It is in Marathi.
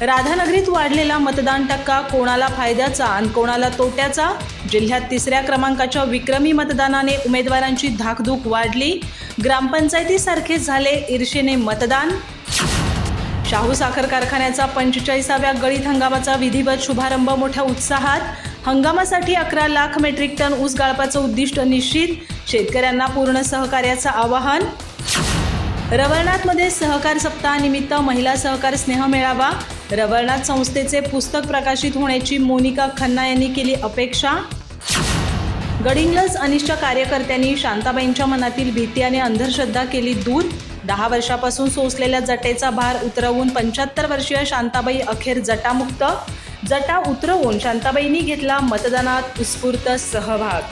राधानगरीत वाढलेला मतदान टक्का कोणाला फायद्याचा आणि कोणाला तोट्याचा? जिल्ह्यात तिसऱ्या क्रमांकाच्या विक्रमी मतदानाने उमेदवारांची धाकधूक वाढली. ग्रामपंचायतीसारखेच झाले ईर्षेने मतदान. शाहू साखर कारखान्याचा पंचेचाळीसाव्या गळीत हंगामाचा विधिवत शुभारंभ मोठ्या उत्साहात. हंगामासाठी अकरा लाख मेट्रिक टन ऊस गाळपाचं उद्दिष्ट निश्चित. शेतकऱ्यांना पूर्ण सहकार्याचं आवाहन. रवळनाथमध्ये सहकार सप्ताहानिमित्त महिला सहकार स्नेह मेळावा. रवळनाथ संस्थेचे पुस्तक प्रकाशित होण्याची मोनिका खन्ना यांनी केली अपेक्षा. गडिंग्लज अनिष्ट कार्यकर्त्यांनी शांताबाईंच्या मनातील भीती आणि अंधश्रद्धा केली दूर. दहा वर्षापासून सोसलेल्या जटेचा भार उतरवून पंच्याहत्तर वर्षीय शांताबाई अखेर जटामुक्त. जटा उतरवून शांताबाईंनी घेतला मतदानात उत्स्फूर्त सहभाग.